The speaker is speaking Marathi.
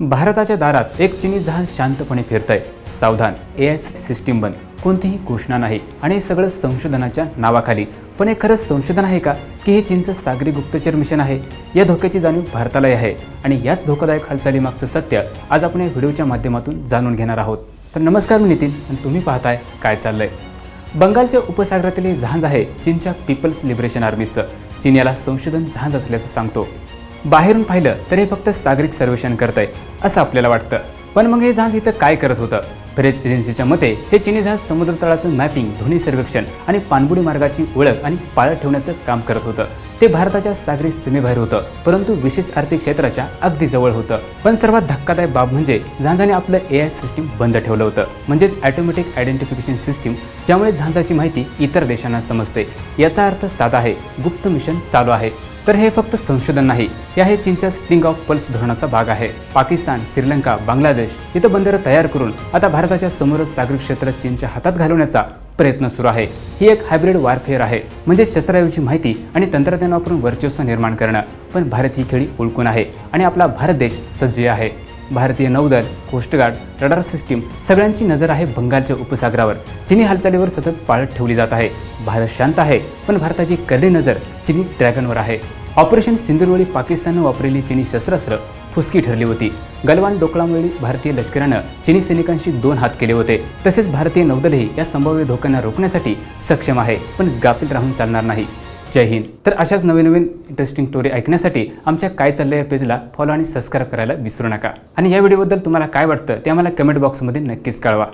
भारताच्या दारात एक चिनी जहाज शांतपणे फिरतंय. सावधान ए आय सिस्टीम बंद. कोणतीही घोषणा नाही. आणि हे सगळं संशोधनाच्या नावाखाली. पण हे खरंच संशोधन आहे का? की हे चीनचं सागरी गुप्तचर मिशन आहे? या धोक्याची जाणीव भारतालाही आहे. आणि याच धोकादायक हालचालीमागचं सत्य आज आपण या व्हिडिओच्या माध्यमातून जाणून घेणार आहोत. तर नमस्कार मी नितीन आणि तुम्ही पाहताय काय चाललंय. बंगालच्या उपसागरातील हे जहाज आहे चीनच्या पीपल्स लिबरेशन आर्मीचं. चीन याला संशोधन जहाज असल्याचं सांगतो. बाहेरून पाहिलं तर हे फक्त सागरिक सर्वेक्षण करत आहे असं आपल्याला वाटतं. पण मग हे जहाज इथं काय करत होतं? प्रेस एजन्सीच्या मते हे चिनी जहाज समुद्र तळाचं मॅपिंग ध्वनी सर्वेक्षण आणि पाणबुडी मार्गाची ओळख आणि पाळत ठेवण्याचं काम करत होतं. ते भारताच्या सागरी सीमेबाहेर होतं परंतु विशेष आर्थिक क्षेत्राच्या अगदी जवळ होतं. पण सर्वात धक्कादायक बाब म्हणजे झांझाने आपलं ए आय सिस्टीम बंद ठेवलं होतं. म्हणजेच ॲटोमॅटिक आयडेंटिफिकेशन सिस्टीम ज्यामुळे झांझाची माहिती इतर देशांना समजते. याचा अर्थ साधा आहे गुप्त मिशन चालू आहे. तर हे फक्त संशोधन नाही. हे आहे चीनच्या स्टिंग ऑफ पल्स धोरणाचा भाग आहे. पाकिस्तान श्रीलंका बांगलादेश इथं बंदरं तयार करून आता भारताच्या समोरच सागरी क्षेत्र चीनच्या हातात घालवण्याचा प्रयत्न सुरू आहे. ही एक हायब्रिड वॉरफेअर आहे. म्हणजे शस्त्राऐवजी माहिती आणि तंत्रज्ञान वापरून वर्चस्व निर्माण करणं. पण भारत ही खेळी ओळखून आहे आणि आपला भारत देश सज्ज आहे. भारतीय नौदल कोस्टगार्ड रडार सिस्टीम सगळ्यांची नजर आहे बंगालच्या उपसागरावर. चिनी हालचालीवर सतत पाळत ठेवली जात आहे. भारत शांत आहे पण भारताची करडी नजर चिनी ड्रॅगनवर आहे. ऑपरेशन सिंदूरवेळी पाकिस्ताननं वापरलेली चिनी शस्त्रास्त्र फुसकी ठरली होती. गलवान डोकळामुळे भारतीय लष्करानं चिनी सैनिकांशी दोन हात केले होते. तसेच भारतीय नौदलही या संभाव्य धोक्यांना रोखण्यासाठी सक्षम आहे पण गाफील राहून चालणार नाही. जय हिंद. तर अशाच नवीन नवीन इंटरेस्टिंग स्टोरी ऐकण्यासाठी आमच्या काय चाललं या पेजला फॉलो आणि सबस्क्राईब करायला विसरू नका. आणि या व्हिडिओबद्दल तुम्हाला काय वाटतं ते आम्हाला कमेंट बॉक्समध्ये नक्कीच कळवा.